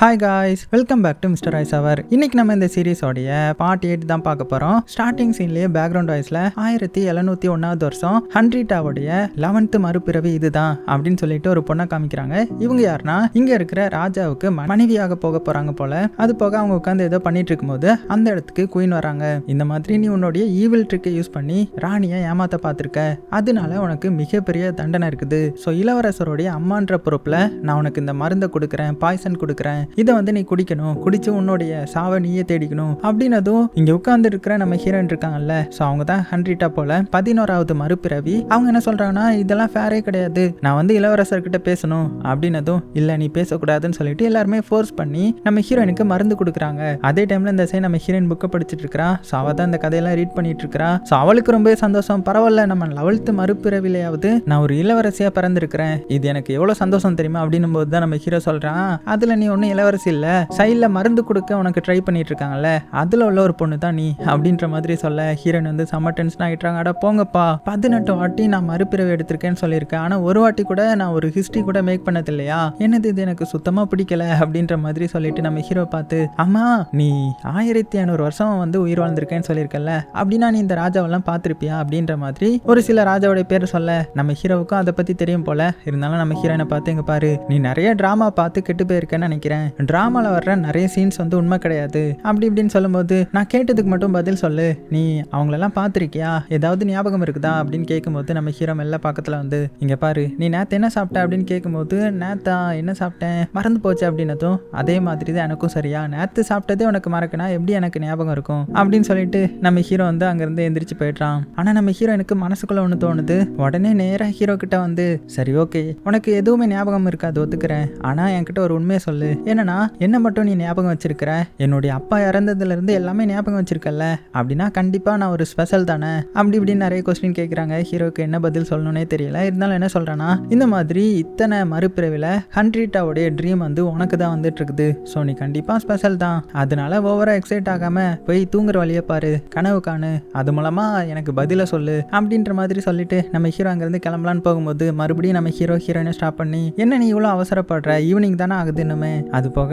Hi guys welcome back to mister ice அவர் இன்னைக்கு நம்ம இந்த சீரிஸோடைய பார்ட் எயிட் தான் பார்க்க போறோம். ஸ்டார்டிங் சீன்லயே பேக்ரவுண்ட் வாய்ஸ்ல ஆயிரத்தி எழுநூத்தி ஒன்னாவது வருஷம் ஹண்ட்ரிட்டாவுடைய லெவன்த் மறுபிறவி இதுதான் அப்படின்னு சொல்லிட்டு ஒரு பொண்ணை காமிக்கிறாங்க. இவங்க யாருன்னா இங்க இருக்கிற ராஜாவுக்கு ம- மனைவியாக போக போறாங்க போல. அது போக அவங்க உட்காந்து ஏதோ பண்ணிட்டு இருக்கும்போது அந்த இடத்துக்கு குயின் வராங்க. இந்த மாதிரி நீ உன்னுடைய ஈவில் ட்ரிக்கை யூஸ் பண்ணி ராணியை ஏமாத்த பார்த்துருக்க. அதனால உனக்கு மிகப்பெரிய தண்டனை இருக்குது. ஸோ இளவரசருடைய அம்மான்ற பொறுப்புல நான் உனக்கு இந்த மருந்தை கொடுக்குறேன் பாய்சன் கொடுக்குறேன் இதை வந்து நீ குடிக்கணும். குடிச்சு உன்னுடைய சாவை நீயே தேடிக்கணும். அப்படின்னதும் இங்க உட்கார்ந்து இருக்கிற நம்ம ஹீரோயின் இருக்காங்கல்ல. ஸோ அவங்க தான் ஹண்ட்ரிட்டா போல பதினோராவது மறுபிறவி. அவங்க என்ன சொல்றாங்கன்னா இதெல்லாம் ஃபேரே கிடையாது. நான் வந்து இளவரசர்கிட்ட பேசணும். அப்படின்னதும் இல்ல நீ பேசக்கூடாதுன்னு சொல்லிட்டு எல்லாருமே ஃபோர்ஸ் பண்ணி நம்ம ஹீரோயினுக்கு மருந்து கொடுக்குறாங்க. அதே டைம்ல இந்த சைடு நம்ம ஹீரோயின் புக்கை படிச்சுட்டு இருக்கா ஸோ அவ தான் இந்த கதையெல்லாம் ரீட் பண்ணிட்டு இருக்கா ஸோ அவளுக்கு ரொம்பவே சந்தோஷம். பரவாயில்ல நம்ம லெவல்த்து மறுபிறவிலையாவது நான் ஒரு இளவரசியா பிறந்திருக்கிறேன். இது எனக்கு எவ்வளவு சந்தோஷம் தெரியுமா? அப்படின்னும் போது தான் நம்ம ஹீரோ சொல்றான் அதுல நீ ஒன்றும் இளவரசி இல்லை சைடில் மருந்து கொடுக்க உனக்கு ட்ரை பண்ணிட்டு இருக்காங்கல்ல அதில் உள்ள ஒரு பொண்ணு தான் நீ அப்படின்ற மாதிரி சொல்ல ஹீரோயின் வந்து செம்ம டென்ஷன் ஆகிட்டாங்க அட போங்கப்பா பதினெட்டு வாட்டி நான் மறுபிறவை எடுத்திருக்கேன்னு சொல்லியிருக்கேன். ஆனால் ஒரு வாட்டி கூட நான் ஒரு ஹிஸ்ட்ரி கூட மேக் பண்ணது இல்லையா என்னது இது எனக்கு சுத்தமாக பிடிக்கல அப்படின்ற மாதிரி சொல்லிட்டு நம்ம ஹீரோ பார்த்து அம்மா நீ ஆயிரத்தி ஐநூறு வருஷம் வந்து உயிர் வாழ்ந்திருக்கேன்னு சொல்லியிருக்கல அப்படின்னா நீ இந்த ராஜாவெல்லாம் பார்த்துருப்பியா? அப்படின்ற மாதிரி ஒரு சில ராஜாவோட பேர் சொல்ல நம்ம ஹீரோவுக்கும் அதை பற்றி தெரியும் போல இருந்தாலும் நம்ம ஹீரோயினை பார்த்து எங்கே பாரு நீ நிறைய ட்ராமா பார்த்து கெட்டு போயிருக்கேன்னு நினைக்கிறேன். ட்ராமாவில் வர்ற நிறைய சீன்ஸ் வந்து உண்மை கிடையாது. அப்படி இப்படின்னு சொல்லும்போது நான் கேட்டதுக்கு மட்டும் பதில் சொல்லு. நீ அவங்களெல்லாம் பார்த்துருக்கியா? ஏதாவது ஞாபகம் இருக்குதா? அப்படின்னு கேட்கும்போது நம்ம ஹீரோ மெல்ல பக்கத்தில் வந்து இங்கே பாரு நீ நேற்று என்ன சாப்பிட்ட? அப்படின்னு கேட்கும்போது நேத்தா என்ன சாப்பிட்டேன்? மறந்து போச்சு அப்படின்னதும் அதே மாதிரி தான் எனக்கும் சரியா? நேற்று சாப்பிட்டதே உனக்கு மறக்கனா எப்படி எனக்கு ஞாபகம் இருக்கும்? அப்படின்னு சொல்லிட்டு நம்ம ஹீரோ வந்து அங்கேருந்து எந்திரிச்சு போயிடுறான். ஆனால் நம்ம ஹீரோ எனக்கு மனசுக்குள்ள ஒன்று தோணுது. உடனே நேராக ஹீரோ கிட்ட வந்து சரி ஓகே உனக்கு எதுவுமே ஞாபகம் இருக்காது ஒத்துக்கிறேன். ஆனால் என்கிட்ட ஒரு உண்மையை சொல்லு. என்னன்னா என்ன மட்டும் நீ ஞாபகம் வச்சிருக்கிற? என்னுடைய அப்பா இறந்ததுல இருந்து எல்லாமே ஞாபகம் வச்சிருக்கல அப்படின்னா கண்டிப்பா நான் ஒரு ஸ்பெஷல் தானே? அப்படி இப்படின்னு நிறைய கொஸ்டின் கேட்குறாங்க ஹீரோக்கு என்ன பதில் சொல்லணும்னே தெரியல. இருந்தாலும் என்ன சொல்றேன்னா இந்த மாதிரி இத்தனை மறுபிறவில ஹண்ட்ரிட்டாவுடைய ட்ரீம் வந்து உனக்கு தான் வந்துட்டு இருக்குது ஸோ நீ கண்டிப்பா ஸ்பெஷல் தான். அதனால ஓவரா எக்ஸைட் ஆகாம போய் தூங்குற வழியை பாரு. கனவு காணு. அது மூலமா எனக்கு பதில சொல்லு. அப்படின்ற மாதிரி சொல்லிட்டு நம்ம ஹீரோ அங்கிருந்து கிளம்பலான்னு போகும்போது மறுபடியும் நம்ம ஹீரோ ஹீரோயினை ஸ்டாப் பண்ணி என்ன நீ இவ்வளோ அவசரப்படுற? ஈவினிங் தானே ஆகுது இன்னுமே. அது போக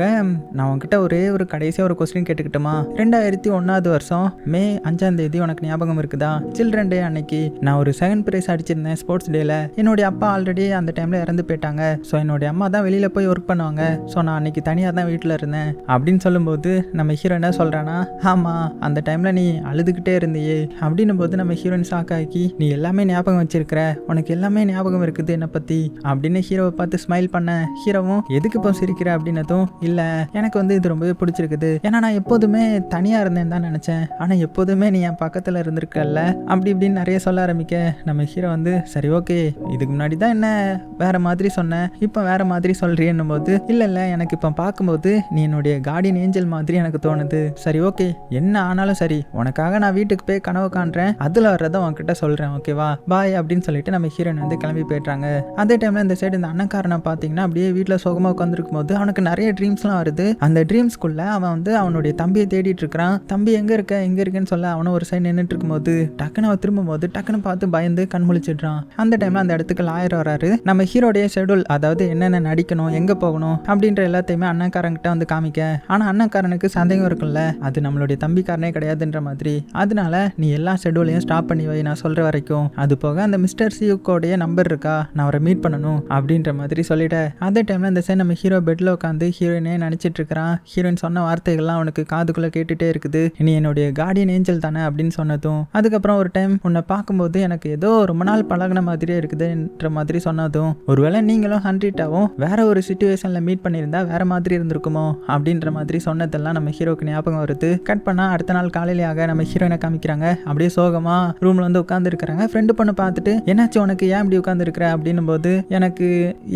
நான் உன்கிட்ட ஒரே ஒரு கடைசியாக ஒரு கொஸ்டின் கேட்டுக்கிட்டோமா ரெண்டாயிரத்தி ஒன்றாவது வருஷம் மே அஞ்சாம் தேதி உனக்கு ஞாபகம் இருக்குதா? சில்ட்ரன் டே அன்னைக்கு நான் ஒரு செகண்ட் ப்ரைஸ் அடிச்சிருந்தேன் ஸ்போர்ட்ஸ் டேல என்னுடைய அப்பா ஆல்ரெடி அந்த டைம்ல இறந்து போயிட்டாங்க. ஸோ என்னுடைய அம்மா தான் வெளியில் போய் ஒர்க் பண்ணுவாங்க. ஸோ நான் அன்னைக்கு தனியாக தான் வீட்டில் இருந்தேன். அப்படின்னு சொல்லும்போது நம்ம ஹீரோ என்ன சொல்கிறானா ஆமாம் அந்த டைம்ல நீ அழுதுகிட்டே இருந்தியே. அப்படின்னும் போது நம்ம ஹீரோயின் ஷாக் ஆக்கி நீ எல்லாமே ஞாபகம் வச்சிருக்கிற. உனக்கு எல்லாமே ஞாபகம் இருக்குது என்னை பற்றி அப்படின்னு ஹீரோவை பார்த்து ஸ்மைல் பண்ண ஹீரோவும் எதுக்கு இப்போ சிரிக்கிற? அப்படின்னதும் இல்லை எனக்கு வந்து இது ரொம்பவே பிடிச்சிருக்குது. ஏன்னா நான் எப்போதுமே தனியாக இருந்தேன் தான் நினச்சேன். ஆனால் எப்போதுமே நீ என் பக்கத்தில் இருந்திருக்கல்ல? அப்படி இப்படின்னு நிறைய சொல்ல ஆரம்பிக்க. நம்ம ஹீரோ வந்து சரி ஓகே. இதுக்கு முன்னாடி தான் என்ன வேற மாதிரி சொன்னேன் இப்போ வேற மாதிரி சொல்றியன்னும் போது இல்லை இல்லை. எனக்கு இப்போ பார்க்கும்போது நீ என்னுடைய கார்டியன் ஏஞ்சல் மாதிரி எனக்கு தோணுது. சரி ஓகே. என்ன ஆனாலும் சரி. உனக்காக நான் வீட்டுக்கு போய் கனவு காண்றேன். அதில் வர்றதை உன்கிட்ட சொல்கிறேன் ஓகேவா பாய் அப்படின்னு சொல்லிட்டு நம்ம ஹீரோயின் வந்து கிளம்பி போயிடுறாங்க. அதே டைமில் இந்த சைடு இந்த அண்ணக்காரனை பார்த்தீங்கன்னா அப்படியே வீட்டில் சுகமாக உட்காந்துருக்கும் போது அவனுக்கு நிறைய ட்ரீம்ஸ்லாம் வருது. அந்த ட்ரீம்ஸ்குள்ள அவன் வந்து அவனுடைய தம்பியை தேடிட்டு இருக்கிறான். தம்பி எங்க இருக்க? எங்க இருக்கேன்னு சொல்ல அவனும் ஒரு சைடு நின்றுட்டு இருக்கும்போது டக்குன்னு அவன் திரும்பும் போது டக்குன்னு பார்த்து பயந்து கண்முழிச்சிடுறான் அந்த டைம்ல அந்த இடத்துக்கு லாயர் வராரு நம்ம ஹீரோடைய ஷெடியூல் அதாவது என்னென்ன நடிக்கணும் எங்க போகணும் அப்படின்ற எல்லாத்தையுமே அண்ணாக்காரங்கிட்ட வந்து காமிக்க. ஆனா அண்ணாக்காரனுக்கு சந்தேகம் இருக்குல்ல. அது நம்மளுடைய தம்பிக்காரனே கிடையாதுன்ற மாதிரி. அதனால நீ எல்லா ஷெடியூலையும் ஸ்டாப் பண்ணி வை. நான் சொல்ற வரைக்கும். அது போக அந்த மிஸ்டர் சியூக்கோடைய நம்பர் இருக்கா? நான் அவரை மீட் பண்ணணும் அப்படின்ற மாதிரி சொல்லிட்ட. அதே டைம்ல இந்த சைடு நம்ம ஹீரோ பெட்ல உட்காந்து ஹீரோயினே நினைச்சிட்டு இருக்கிறான் ஹீரோயின் சொன்ன வார்த்தைகள்லாம் அவனுக்கு காதுக்குள்ளே கேட்டுட்டே இருக்குது. நீ என்னுடைய கார்டியன் ஏஞ்சல் தானே அப்படின்னு சொன்னதும் அதுக்கப்புறம் ஒரு டைம் உன்னை பார்க்கும்போது எனக்கு ஏதோ ரொம்ப நாள் பழகுன மாதிரியே இருக்குதுன்ற மாதிரி சொன்னதும் ஒருவேளை நீங்களும் ஹண்ட்ரிட்டாவும் வேற ஒரு சுச்சுவேஷனில் மீட் பண்ணியிருந்தா வேற மாதிரி இருந்திருக்குமோ அப்படின்ற மாதிரி சொன்னதெல்லாம் நம்ம ஹீரோக்கு ஞாபகம் வருது. கட் பண்ணால் அடுத்த நாள் காலையிலேயாக நம்ம ஹீரோயினை காமிக்கிறாங்க. அப்படியே சோகமாக ரூமில் வந்து உட்காந்துருக்கிறாங்க ஃப்ரெண்டு பொண்ணு பார்த்துட்டு என்னாச்சு உனக்கு? ஏன் இப்படி உட்காந்துருக்குற அப்படின்னும் போது எனக்கு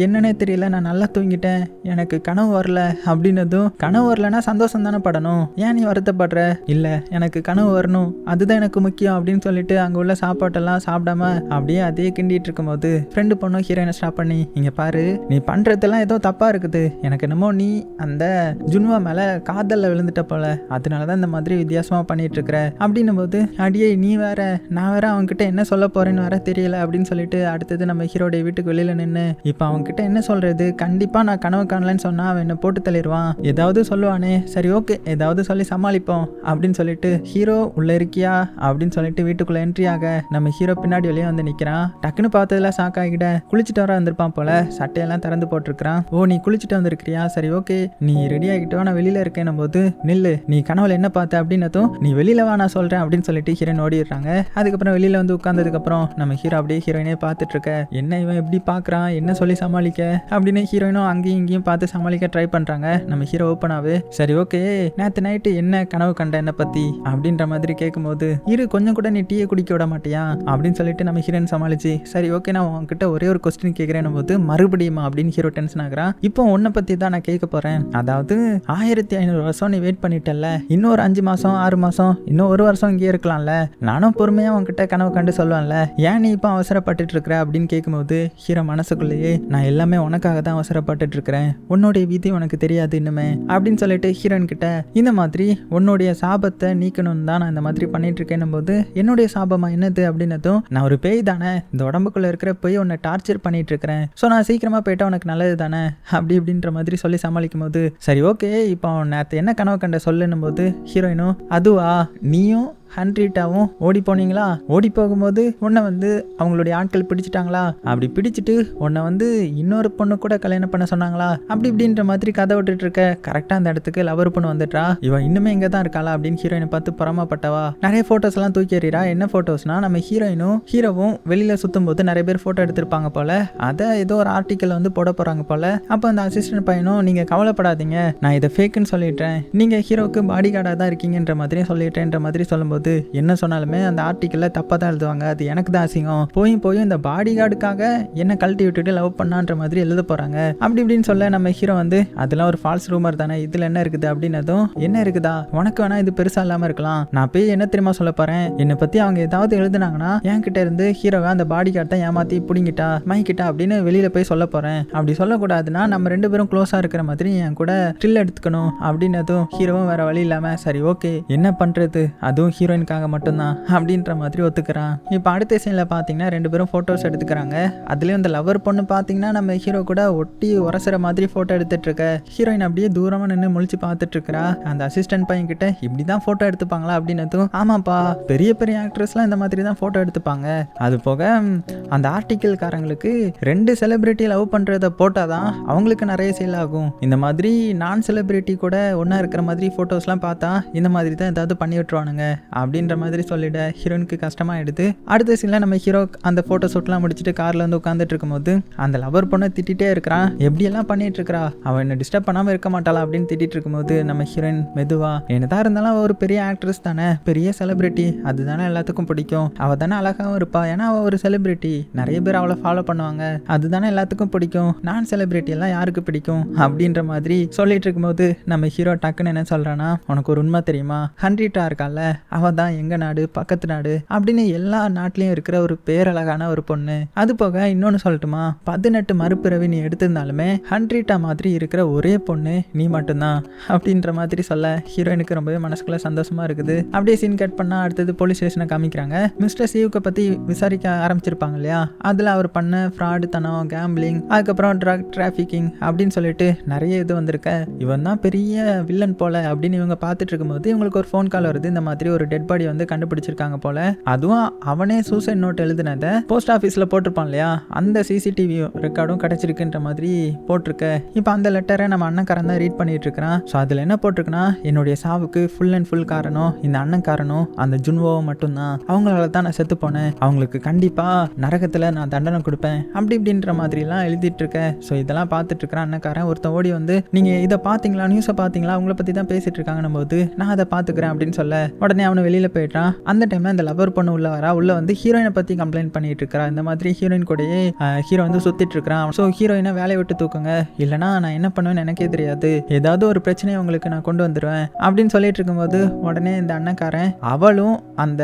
என்னன்னே தெரியல. நான் நல்லா தூங்கிட்டேன். எனக்கு கனவு வரல. அப்படின்னதும் கனவு வரலன்னா சந்தோஷம் தானே படணும். ஏன் நீ வருத்தப்படுற? இல்ல எனக்கு கனவு வரணும். அதுதான் எனக்கு முக்கியம் அப்படின்னு சொல்லிட்டு அங்க உள்ள சாப்பாட்டெல்லாம் சாப்பிடாம அப்படியே அதே கிண்டிட்டு இருக்கும்போது ஃப்ரெண்டு பொண்ணும் ஹீரோயினை ஸ்டாப் பண்ணி இங்க பாரு நீ பண்றதெல்லாம் ஏதோ தப்பா இருக்குது. எனக்கு என்னமோ நீ அந்த ஜுன்வா மேல காதல்ல விழுந்துட்ட போல. அதனால தான் இந்த மாதிரி வித்தியாசமா பண்ணிட்டு இருக்கிற. அப்படின்னும் போது அடியே நீ வேற நான் வேற அவன்கிட்ட என்ன சொல்ல போறேன்னு வேற தெரியல அப்படின்னு சொல்லிட்டு அடுத்தது நம்ம ஹீரோடைய வீட்டுக்கு வெளியில நின்று இப்போ அவன்கிட்ட என்ன சொல்றது? கண்டிப்பா நான் கனவு காணலன்னு சொன்னா அவன் என்ன போட்டு தள்ளிடுவான் ஏதாவது சொல்லுவானே சரி ஓகே ஏதாவது சொல்லி சமாளிப்போம் அப்படின்னு சொல்லிட்டு ஹீரோ உள்ள இருக்கியா? அப்படின்னு சொல்லிட்டு வீட்டுக்குள்ள என்ட்ரி ஆக நம்ம ஹீரோ பின்னாடி வெளியே வந்து நிக்கிறான். டக்குன்னு பார்த்ததுல ஷாக் ஆகிட குளிச்சுட்டு வர வந்திருப்பான் போல சட்டையெல்லாம் திறந்து போட்டிருக்கிறான். ஓ நீ குளிச்சுட்டு வந்திருக்கிறியா? சரி ஓகே நீ ரெடி ஆகிட்டோ நான் வெளியில இருக்கேன் போது நில்லு நீ கனவுல என்ன பார்த்த? அப்படின்னதும் நீ வெளியில வா நான் சொல்றேன் அப்படின்னு சொல்லிட்டு ஹீரோயின் ஓடிடுறாங்க. அதுக்கப்புறம் வெளியில வந்து உட்கார்ந்ததுக்கு அப்புறம் நம்ம ஹீரோ அப்படியே ஹீரோயினே பார்த்துட்டு இருக்க என்ன இவன் எப்படி பார்க்குறான்? என்ன சொல்லி சமாளிக்க? அப்படின்னு ஹீரோயினும் அங்கேயும் இங்கேயும் பார்த்து சமாளிக்க ட்ரை பண்றாங்க? நம்ம ஹீரோ ஓப்பனாவே சரி ஓகே நேற்று நைட்டு என்ன கனவு கண்ட என்னை பத்தி? அப்படின்ற மாதிரி கேட்கும்போது இரு கொஞ்சம் கூட நீ டீயை குடிக்க விட மாட்டியா? அப்படின்னு சொல்லிட்டு நம்ம ஹீரோயின் சமாளிச்சு சரி ஓகே நான் உன்கிட்ட ஒரே ஒரு கொஸ்டின் கேட்குறேன் போது மறுபடியுமா? அப்படின்னு ஹீரோ டென்ஷன் ஆகுறான் இப்போ உன்னை பற்றி தான் நான் கேட்க போகிறேன் அதாவது ஆயிரத்தி ஐநூறு வருஷம் நீ வெயிட் பண்ணிட்டல இன்னொரு அஞ்சு மாதம் ஆறு மாதம் இன்னும் ஒரு வருஷம் இங்கே இருக்கலாம்ல. நானும் பொறுமையாக உன்கிட்ட கனவு கண்டு சொல்லுவேன்ல. ஏன் நீ இப்போ அவசரப்பட்டுட்டு இருக்கிற? அப்படின்னு கேட்கும்போது ஹீரோ மனசுக்குள்ளேயே நான் எல்லாமே உனக்காக தான் அவசரப்பட்டுட்டு இருக்கிறேன். உன்னுடைய விதி உனக்கு தெரியாது இன்னுமே அப்படின்னு சொல்லிட்டு ஹீரோயின் கிட்ட இந்த மாதிரி உன்னுடைய சாபத்தை நீக்கணும்னு தான் நான் இந்த மாதிரி பண்ணிட்டு இருக்கேன் போது என்னுடைய சாபமா என்னது? அப்படின்னதும் நான் ஒரு பேய் தானே இந்த உடம்புக்குள்ள இருக்கிற போய் உன்னை டார்ச்சர் பண்ணிட்டு இருக்கிறேன் ஸோ நான் சீக்கிரமா போயிட்டா உனக்கு நல்லது தானே? அப்படி இப்படின்ற மாதிரி சொல்லி சமாளிக்கும் போது சரி ஓகே இப்போ நேற்று என்ன கனவு கண்ட சொல்லுன்னும் போது ஹீரோயினும் அதுவா நீயும் ஹண்ட்ரீட்டாகவும் ஓடி போனீங்களா ஓடி போகும்போது உன்னை வந்து அவங்களுடைய ஆட்கள் பிடிச்சிட்டாங்களா? அப்படி பிடிச்சிட்டு உன்னை வந்து இன்னொரு பொண்ணு கூட கல்யாணம் பண்ண சொன்னாங்களா? அப்படி இப்படின்ற மாதிரி கதை விட்டுட்டு இருக்க கரெக்டாக அந்த இடத்துக்கு லவர் பொண்ணு வந்துட்டா இவன் இன்னுமே இங்கே தான் இருக்காளா அப்படின்னு ஹீரோயினை பார்த்து புறமாப்பட்டவா? நிறைய ஃபோட்டோஸ் எல்லாம் தூக்கி எறிறா. என்ன ஃபோட்டோஸ்னா நம்ம ஹீரோயினும் ஹீரோவும் வெளியில சுத்தும் போது நிறைய பேர் ஃபோட்டோ எடுத்திருப்பாங்க போல. அதை ஏதோ ஒரு ஆர்டிக்கல் வந்து போட போறாங்க போல. அப்போ அந்த அசிஸ்டன்ட் பையனும் நீங்க கவலைப்படாதீங்க. நான் இதை ஃபேக்குன்னு சொல்லிட்டேன் நீங்க ஹீரோவுக்கு பாடி கார்டாக தான் இருக்கீங்கன்ற மாதிரி சொல்லிட்டேன்ற மாதிரி சொல்லும்போது என்ன சொன்னாலுமே அந்த ஆர்டிக்கலில் தப்பாக தான் எழுதுவாங்க. அது எனக்கு தான் அசிங்கம். போய் போய் இந்த பாடி கார்டுக்காக என்ன கழட்டி விட்டுட்டு லவ் பண்ணான்ற மாதிரி எழுத போகிறாங்க அப்படி இப்படின்னு சொல்ல நம்ம ஹீரோ வந்து அதெல்லாம் ஒரு ஃபால்ஸ் ரூமர் தானே. இதில் என்ன இருக்குது? அப்படின்னதும் என்ன இருக்குதா? உனக்கு வேணா இது பெருசாக இல்லாமல் இருக்கலாம். நான் போய் என்ன தெரியுமா சொல்ல போகிறேன் என்னை பற்றி அவங்க ஏதாவது எழுதுனாங்கன்னா என் இருந்து ஹீரோவை அந்த பாடி கார்டை ஏமாத்தி பிடிங்கிட்டா மைக்கிட்டா அப்படின்னு வெளியில் போய் சொல்ல போகிறேன் அப்படி சொல்லக்கூடாதுன்னா நம்ம ரெண்டு பேரும் க்ளோஸாக இருக்கிற மாதிரி என் கூட ட்ரில் எடுத்துக்கணும். அப்படின்னதும் ஹீரோவும் வேற வழி இல்லாமல் சரி ஓகே என்ன பண்ணுறது அதுவும் ஹீரோ ஹீரோயினுக்காக மட்டும்தான் அப்படின்ற மாதிரி ஒத்துக்கிறான். இப்போ அடுத்த சீனில் பார்த்தீங்கன்னா ரெண்டு பேரும் ஃபோட்டோஸ் எடுத்துக்கிறாங்க. அதுலேயும் இந்த லவர் பொண்ணு பார்த்தீங்கன்னா நம்ம ஹீரோ கூட ஒட்டி உரசுற மாதிரி ஃபோட்டோ எடுத்துட்டுருக்க ஹீரோயின் அப்படியே தூரமாக நின்று முழிச்சு பார்த்துட்ருக்கிறா அந்த அசிஸ்டன்ட் பையன் கிட்ட இப்படி தான் ஃபோட்டோ எடுத்துப்பாங்களா? அப்படின்னதும் ஆமாப்பா பெரிய பெரிய ஆக்ட்ரஸ்லாம் இந்த மாதிரி தான் ஃபோட்டோ எடுத்துப்பாங்க. அது போக அந்த ஆர்டிக்கிள்காரங்களுக்கு ரெண்டு செலிபிரிட்டி லவ் பண்ணுறத போட்டால் தான் அவங்களுக்கு நிறைய சேல் ஆகும். இந்த மாதிரி நான் செலிபிரிட்டி கூட ஒன்றா இருக்கிற மாதிரி ஃபோட்டோஸ்லாம் பார்த்தா இந்த மாதிரி தான் ஏதாவது பண்ணி விட்டுருவானுங்க. அப்படின்ற மாதிரி சொல்லிட ஹீரோனுக்கு கஷ்டமாயிடுது அடுத்த சீனில் நம்ம ஹீரோ அந்த ஃபோட்டோ ஷூட்லாம் முடிச்சுட்டு காரில் வந்து உட்காந்துட்டு இருக்கும்போது அந்த லவர் பொண்ணை திட்டிகிட்டே இருக்கிறான். எப்படியெல்லாம் பண்ணிட்டு இருக்கிறா அவன் என்ன டிஸ்டர்ப் பண்ணாமல் இருக்க மாட்டாளா? அப்படின்னு திட்டிட்டு இருக்கும்போது நம்ம ஹீரோயின் மெதுவா என்னதான் இருந்தாலும் அவள் ஒரு பெரிய ஆக்ட்ரஸ் தானே பெரிய செலிபிரிட்டி அதுதானே எல்லாத்துக்கும் பிடிக்கும். அவள் தானே அழகாகவும் இருப்பா. ஏன்னா அவள் ஒரு செலிபிரிட்டி நிறைய பேர் அவளை ஃபாலோ பண்ணுவாங்க. அதுதானே எல்லாத்துக்கும் பிடிக்கும். நான் செலிபிரிட்டி எல்லாம் யாருக்கு பிடிக்கும்? அப்படின்ற மாதிரி சொல்லிட்டு இருக்கும்போது நம்ம ஹீரோ டக்குன்னு என்ன சொல்கிறான்னா உனக்கு ஒரு உண்மை தெரியுமா? ஹண்ட்ரிட்டா இருக்கால அவ தான் எங்கள் நாடு? பக்கத்து நாடு? அப்படின்னு எல்லா நாட்டிலையும் இருக்கிற ஒரு பேரழகான ஒரு பொண்ணு. அது போக இன்னொன்று சொல்லட்டுமா? பதினெட்டு மறுபிறவி நீ எடுத்திருந்தாலுமே ஹண்ட்ரிட்டா மாதிரி இருக்கிற ஒரே பொண்ணு நீ மட்டும்தான். அப்படின்ற மாதிரி சொல்ல ஹீரோயினுக்கு ரொம்பவே மனசுக்குள்ள சந்தோஷமா இருக்குது. அப்படியே சீன் கட் பண்ணால் அடுத்தது போலீஸ் ஸ்டேஷனை காமிக்கிறாங்க. மிஸ்டர் சீவுக்கை பற்றி விசாரிக்க ஆரம்பிச்சிருப்பாங்க இல்லையா? அதில் அவர் பண்ண ஃப்ராடு தனம் கேம்பிளிங் அதுக்கப்புறம் ட்ரக் டிராஃபிக்கிங் அப்படின்னு சொல்லிட்டு நிறைய இது வந்திருக்க. இவன் தான் பெரிய வில்லன் போல அப்படின்னு இவங்க பார்த்துட்டு இருக்கும்போது இவங்களுக்கு ஒரு ஃபோன் கால் வருது. இந்த மாதிரி ஒரு டெட் பாடி வந்து கண்டுபிடிச்சிருக்காங்க போல. அதுவும் அவனே சூசைட் நோட் எழுதினதை போஸ்ட் ஆஃபீஸில் போட்டிருப்பான் இல்லையா? அந்த சிசிடிவி ரெக்கார்டும் கிடைச்சிருக்குன்ற மாதிரி போட்டிருக்க. இப்போ அந்த லெட்டரை நம்ம அண்ணன்காரன் தான் ரீட் பண்ணிட்டு இருக்கிறான். ஸோ அதில் என்ன போட்டிருக்குன்னா என்னுடைய சாவுக்கு ஃபுல் அண்ட் ஃபுல் காரணம் இந்த அண்ணன் காரணம் அந்த ஜுன்வோவை மட்டும்தான். அவங்களால தான் நான் செத்து போனேன். அவங்களுக்கு கண்டிப்பாக நரகத்தில் நான் தண்டனை கொடுப்பேன். அப்படி இப்படின்ற மாதிரிலாம் எழுதிட்டு இருக்கேன் ஸோ இதெல்லாம் பார்த்துட்டு இருக்கிறேன் அண்ணன்காரன் ஒருத்தன் ஓடி வந்து நீங்கள் இதை பார்த்தீங்களா? நியூஸை பார்த்தீங்களா? அவங்கள பற்றி தான் பேசிட்டு இருக்காங்கன்னும் போது நான் அதை பார்த்துக்கிறேன் அப்படின்னு சொல்ல. உடனே அவனை வெளியில் போயிட்டான் அந்த டைமில் அந்த லவர் பொண்ணு உள்ள வரா. உள்ள வந்து ஹீரோயினை பற்றி கம்ப்ளைண்ட் பண்ணிட்டு இருக்கா இந்த மாதிரி ஹீரோயின் கூடயே ஹீரோ வந்து சுத்திட்டு இருக்கிறான் ஸோ ஹீரோயினை வேலையை விட்டு தூக்குங்க. இல்லைனா நான் என்ன பண்ணுவேன்னு எனக்கே தெரியாது. ஏதாவது ஒரு பிரச்சனையை உங்களுக்கு நான் கொண்டு வந்துடுவேன் அப்படின்னு சொல்லிட்டு இருக்கும்போது உடனே இந்த அண்ணக்காரன் அவளும் அந்த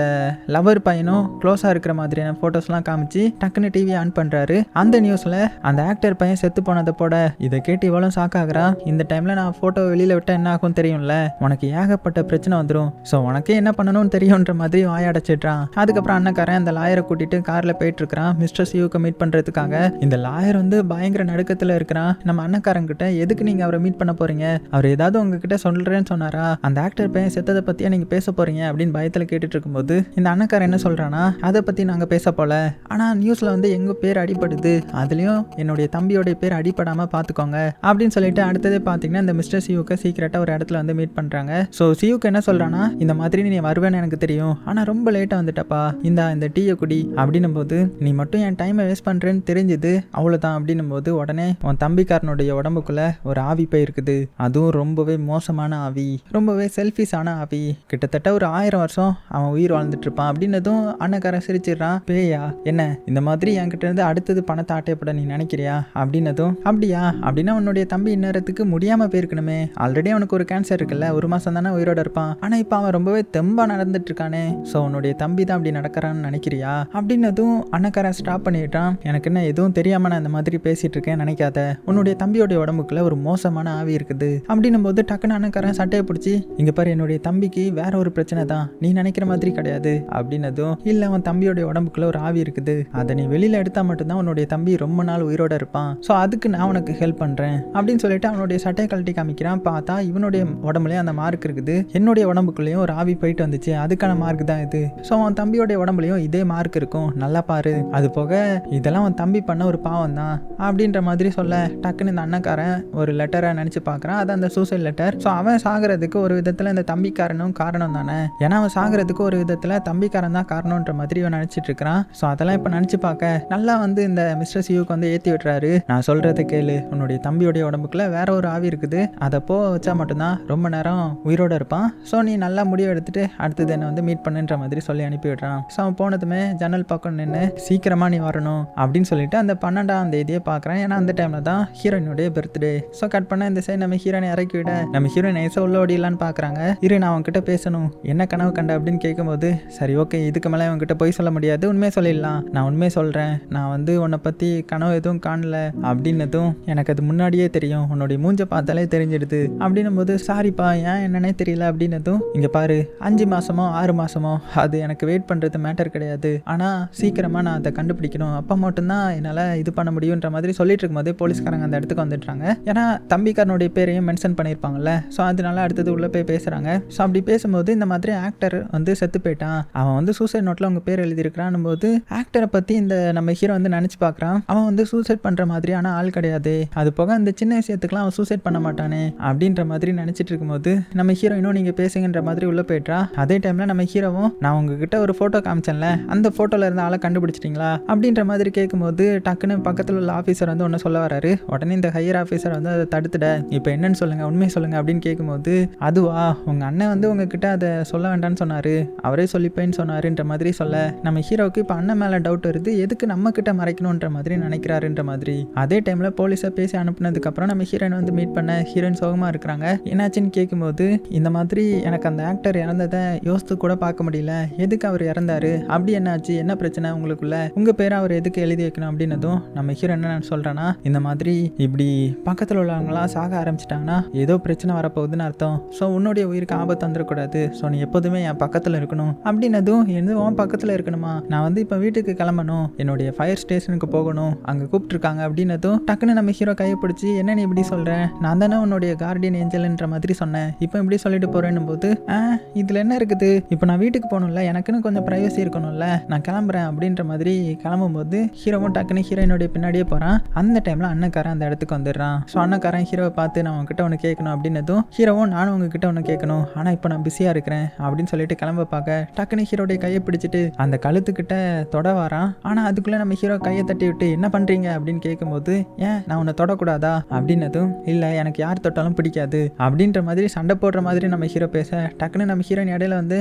லவர் பையனும் க்ளோஸாக இருக்கிற மாதிரியான ஃபோட்டோஸ்லாம் காமிச்சு டக்குன்னு டிவி ஆன் பண்ணுறாரு அந்த நியூஸில் அந்த ஆக்டர் பையன் செத்து போனதை போட இதை கேட்டு இவளும் சாக்காகிறா இந்த டைமில் நான் ஃபோட்டோ வெளியில் விட்டால் என்ன ஆகும் தெரியும்ல? உனக்கு ஏகப்பட்ட பிரச்சனை வந்துடும் ஸோ உனக்கே என்ன பண்ண பண்ணணும்னு தெரியுன்ற மாதிரி வாயடைச்சிடுறான் அதுக்கப்புறம் அண்ணக்காரன் அந்த லாயரை கூட்டிட்டு கார்ல போயிட்டு இருக்கிறான் மிஸ்டர் சியூக்கு மீட் பண்றதுக்காக. இந்த லாயர் வந்து பயங்கர நடுக்கத்துல இருக்கிறான். நம்ம அண்ணக்காரங்கிட்ட எதுக்கு நீங்க அவரை மீட் பண்ண போறீங்க? அவர் ஏதாவது உங்ககிட்ட சொல்றேன்னு சொன்னாரா? அந்த ஆக்டர் பையன் செத்ததை பத்தியா நீங்க பேச போறீங்க? அப்படின்னு பயத்துல கேட்டுட்டு இருக்கும்போது இந்த அண்ணக்காரன் என்ன சொல்றானா அதை பத்தி நாங்க பேச போல. ஆனா நியூஸ்ல வந்து எங்க பேர் அடிபடுது. அதுலயும் என்னுடைய தம்பியோட பேர் அடிபடாம பாத்துக்கோங்க. அப்படின்னு சொல்லிட்டு அடுத்ததே பாத்தீங்கன்னா இந்த மிஸ்டர் சியூக்கு சீக்கிரட்டா ஒரு இடத்துல வந்து மீட் பண்றாங்க. ஸோ சியூக்கு என்ன சொல்றானா இந்த மாதிரி நீ வருவேன்னு எனக்கு தெரியும். ஆனால் ரொம்ப லேட்டாக வந்துட்டப்பா. இந்த இந்த டீயை குடி. அப்படின்னும் போது நீ மட்டும் என் டைமை வேஸ்ட் பண்ணுறேன்னு தெரிஞ்சுது. அவ்வளோதான் அப்படின்னும் போது உடனே உன் தம்பிக்காரனுடைய உடம்புக்குள்ளே ஒரு ஆவி போயிருக்குது. அதுவும் ரொம்பவே மோசமான ஆவி. ரொம்பவே செல்ஃபிஷான ஆவி. கிட்டத்தட்ட ஒரு ஆயிரம் வருஷம் அவன் உயிர் வாழ்ந்துட்டு இருப்பான் அப்படின்னதும் அண்ணக்காரன் சிரிச்சிடுறான். பேயா என்ன? இந்த மாதிரி என்கிட்ட இருந்து அடுத்தது பணத்தை ஆட்டையப்பட நீ நினைக்கிறியா? அப்படின்னதும் அப்படியா. அப்படின்னா உன்னுடைய தம்பி இந்நேரத்துக்கு முடியாமல் போயிருக்கணுமே. ஆல்ரெடி அவனுக்கு ஒரு கேன்சர் இருக்குல்ல. ஒரு மாதம் தானே உயிரோட இருப்பான். ஆனால் இப்போ அவன் ரொம்பவே தெம்பா நடந்துட்டு இருக்கானே ஸோ உன்னுடைய தம்பி தான் அப்படி நடக்கிறான்னு நினைக்கிறியா? அப்படின்னதும் அண்ணக்காரன் ஸ்டாப் பண்ணிட்டான். எனக்கு என்ன எதுவும் தெரியாம நான் இந்த மாதிரி பேசிட்டு இருக்கேன் நினைக்காத. உன்னுடைய தம்பியோடைய உடம்புக்குள்ள ஒரு மோசமான ஆவி இருக்குது. அப்படின்னும் போது டக்குன்னு அண்ணக்காரன் சட்டையை பிடிச்சி இங்கே பாரு என்னுடைய தம்பிக்கு வேற ஒரு பிரச்சனை தான். நீ நினைக்கிற மாதிரி கிடையாது. அப்படின்னதும் இல்லை அவன் தம்பியோடைய உடம்புக்குள்ள ஒரு ஆவி இருக்குது. அதை நீ வெளியில எடுத்தா மட்டும்தான் உன்னுடைய தம்பி ரொம்ப நாள் உயிரோட இருப்பான். ஸோ அதுக்கு நான் உனக்கு ஹெல்ப் பண்றேன். அப்படின்னு சொல்லிட்டு அவனுடைய சட்டையை கழட்டி காமிக்கிறான். பார்த்தா இவனுடைய உடம்புலயும் அந்த மார்க் இருக்குது. என்னுடைய உடம்புக்குள்ளேயும் ஒரு ஆவி போயிட்டு வந்து வந்துச்சு அதுக்கான மார்க் தான் இது. ஸோ அவன் தம்பியோடைய உடம்புலையும் இதே மார்க் இருக்கும். நல்லா பாரு. அது போக இதெல்லாம் அவன் தம்பி பண்ண ஒரு பாவம் தான். அப்படின்ற மாதிரி சொல்ல டக்குன்னு இந்த அண்ணக்காரன் ஒரு லெட்டரை நினச்சி பார்க்குறான் அது அந்த சூசைட் லெட்டர் ஸோ அவன் சாகிறதுக்கு ஒரு விதத்தில் இந்த தம்பிக்காரனும் காரணம் தானே. ஏன்னா அவன் சாகிறதுக்கு ஒரு விதத்தில் தம்பிக்காரன் தான் காரணம்ன்ற மாதிரி இவன் நினச்சிட்டு இருக்கிறான். ஸோ அதெல்லாம் இப்போ நினச்சி பார்க்க நல்லா வந்து இந்த மிஸ்டர் சியூக்கு வந்து ஏற்றி விட்டுறாரு. நான் சொல்கிறத கேளு. உன்னுடைய தம்பியுடைய உடம்புக்குள்ள வேற ஒரு ஆவி இருக்குது. அதை போ வச்சா மட்டும்தான் ரொம்ப நேரம் உயிரோடு இருப்பான். ஸோ நீ நல்லா முடிவு எடுத்துட்டு அடுத்தது என்னை வந்து மீட் பண்ணுன்ற மாதிரி சொல்லி அனுப்பி விடுறான் ஸோ அவன் போனதுமே ஜன்னல் பக்கம் நின்று சீக்கிரமாக நீ வரணும் அப்படின்னு சொல்லிட்டு அந்த பன்னெண்டாம் தேதியை பார்க்குறேன். ஏன்னா அந்த டைமில் தான் ஹீரோயினுடைய பர்த்டே ஸோ கட் பண்ண இந்த சைடு நம்ம ஹீரோயினை இறக்கி விட நம்ம ஹீரோயின் நைஸாக உள்ள ஓடிலான்னு பார்க்குறாங்க. இரு நான் அவன்கிட்ட பேசணும். என்ன கனவு கண்ட அப்படின்னு கேட்கும்போது சரி ஓகே இதுக்கு மேலே அவன்கிட்ட போய் சொல்ல முடியாது. உண்மையை சொல்லிடலாம். நான் உண்மையை சொல்கிறேன் நான் வந்து உன்னை பற்றி கனவு எதுவும் காணல அப்படின்னதும் எனக்கு அது முன்னாடியே தெரியும். உன்னுடைய மூஞ்சை பார்த்தாலே தெரிஞ்சிடுது. அப்படின்னும் போது சாரிப்பா ஏன் என்னன்னே தெரியல அப்படின்னதும் இங்கே பாரு அஞ்சு மாதமோ ஆறு மாதமோ அது எனக்கு வெயிட் பண்ணுறது மேட்டர் கிடையாது. ஆனால் சீக்கிரமாக நான் அதை கண்டுபிடிக்கணும். அப்போ மட்டும்தான் என்னால் இது பண்ண முடியுன்ற மாதிரி சொல்லிட்டு இருக்கும்போது போலீஸ்காரங்க அந்த இடத்துக்கு வந்துட்டாங்க ஏன்னா தம்பிக்காரனுடைய பேரையும் மென்ஷன் பண்ணியிருப்பாங்கல்ல. ஸோ அதனால அடுத்தது உள்ளே போய் பேசுகிறாங்க ஸோ அப்படி பேசும்போது இந்த மாதிரி ஆக்டர் வந்து செத்து போயிட்டான். அவன் வந்து சூசைட் நோட்டில் அவங்க பேர் எழுதியிருக்கிறான் போது ஆக்டரை பற்றி இந்த நம்ம ஹீரோ வந்து நினச்சி பார்க்குறான். அவன் வந்து சூசைட் பண்ணுற மாதிரியான ஆள் கிடையாது. அது போக அந்த சின்ன விஷயத்துக்குலாம் அவன் சூசைட் பண்ண மாட்டானே அப்படின்ற மாதிரி நினச்சிட்டு இருக்கும்போது நம்ம ஹீரோயினும் நீங்கள் பேசுங்கன்ற மாதிரி உள்ளே போயிட்டா அதே டைமில் நம்ம ஹீரோவும் நான் உங்ககிட்ட ஒரு ஃபோட்டோ காமிச்சேன்ல அந்த ஃபோட்டோவில் இருந்த ஆளை கண்டுபிடிச்சிட்டிங்களா? அப்படின்ற மாதிரி கேட்கும்போது டக்குன்னு பக்கத்தில் உள்ள ஆஃபீஸர் வந்து ஒன்று சொல்ல வராரு. உடனே இந்த ஹையர் ஆஃபீஸர் வந்து அதை தடுத்துட இப்போ என்னன்னு சொல்லுங்க உண்மையை சொல்லுங்க அப்படின்னு கேட்கும்போது அதுவா? உங்க அண்ணன் வந்து உங்ககிட்ட அதை சொல்ல வேண்டாம்னு சொன்னாரு. அவரே சொல்லிப்பேன்னு சொன்னாருன்ற மாதிரி சொல்ல. நம்ம ஹீரோவுக்கு இப்போ அண்ணன் மேலே டவுட் வருது எதுக்கு நம்ம கிட்ட மறைக்கணுன்ற மாதிரி நினைக்கிறாருன்ற மாதிரி. அதே டைமில் போலீஸை பேசி அனுப்புனதுக்கப்புறம் நம்ம ஹீரோயின் வந்து மீட் பண்ண ஹீரோயின் சோகமாக இருக்கிறாங்க. என்னாச்சுன்னு கேட்கும்போது இந்த மாதிரி எனக்கு அந்த ஆக்டர் இறந்ததை யோசித்து கூட பார்க்க முடியல. எதுக்கு அவர் இறந்தாரு? அப்படி என்னாச்சு? என்ன பிரச்சனை உங்களுக்குள்ள? உங்க பேரை அவர் எதுக்கு எழுதி வைக்கணும் அப்படின்னதும் நம்ம ஹீரோ என்ன சொல்றேன்னா இந்த மாதிரி இப்படி பக்கத்தில் உள்ளவங்களாம் சாக ஆரம்பிச்சிட்டாங்கன்னா ஏதோ பிரச்சனை வரப்போகுதுன்னு அர்த்தம். ஸோ உன்னுடைய உயிருக்கு ஆபத்து வந்துடக்கூடாது ஸோ நீ எப்போதுமே என் பக்கத்தில் இருக்கணும். அப்படின்னதும் எது உன் பக்கத்தில் இருக்கணுமா? நான் வந்து இப்போ வீட்டுக்கு கிளம்பணும். என்னுடைய ஃபயர் ஸ்டேஷனுக்கு போகணும். அங்கே கூப்பிட்டுருக்காங்க அப்படின்னதும் டக்குன்னு நம்ம ஹீரோ கையை பிடிச்சி என்ன நீ இப்படி சொல்கிறேன் நான் தானே உன்னுடைய கார்டியன் ஏஞ்சல்ன்ற மாதிரி சொன்னேன். இப்போ இப்படி சொல்லிட்டு போகிறேன்னு போது ஆ இதில் என்ன இருக்குது. இப்போ நான் வீட்டுக்கு போகணும்ல எனக்குன்னு கொஞ்சம் ப்ரைவசி இருக்கணும்ல நான் கிளம்புறேன் அப்படின்ற மாதிரி கிளம்பும்போது ஹீரோவும் டக்குன்னு ஹீரோயினுடைய பின்னாடியே போகிறான் அந்த டைமில் அண்ணக்காரன் அந்த இடத்துக்கு வந்துடுறான். ஸோ அண்ணக்காரன் ஹீரோவை பார்த்து நான் உங்ககிட்ட ஒன்று கேட்கணும் அப்படின்னதும் ஹீரோவும் நானும் உங்ககிட்ட ஒன்று கேட்கணும். ஆனால் இப்போ நான் பிஸியாக இருக்கிறேன் அப்படின்னு சொல்லிட்டு கிளம்ப பார்க்க டக்குன்னு ஹீரோடைய கையை பிடிச்சிட்டு அந்த கழுத்துக்கிட்ட தொட வரான். ஆனால் அதுக்குள்ளே நம்ம ஹீரோ கையை தட்டி விட்டு என்ன பண்ணுறீங்க அப்படின்னு கேட்கும்போது ஏன் நான் உன்னை தொடக்கூடாதா? அப்படின்னதும் இல்லை எனக்கு யார் தொட்டாலும் பிடிக்காது. அப்படின்ற மாதிரி சண்டை போடுற மாதிரி நம்ம ஹீரோ பேச டக்குன்னு நம்ம ஹீரோயின் இடையில வந்து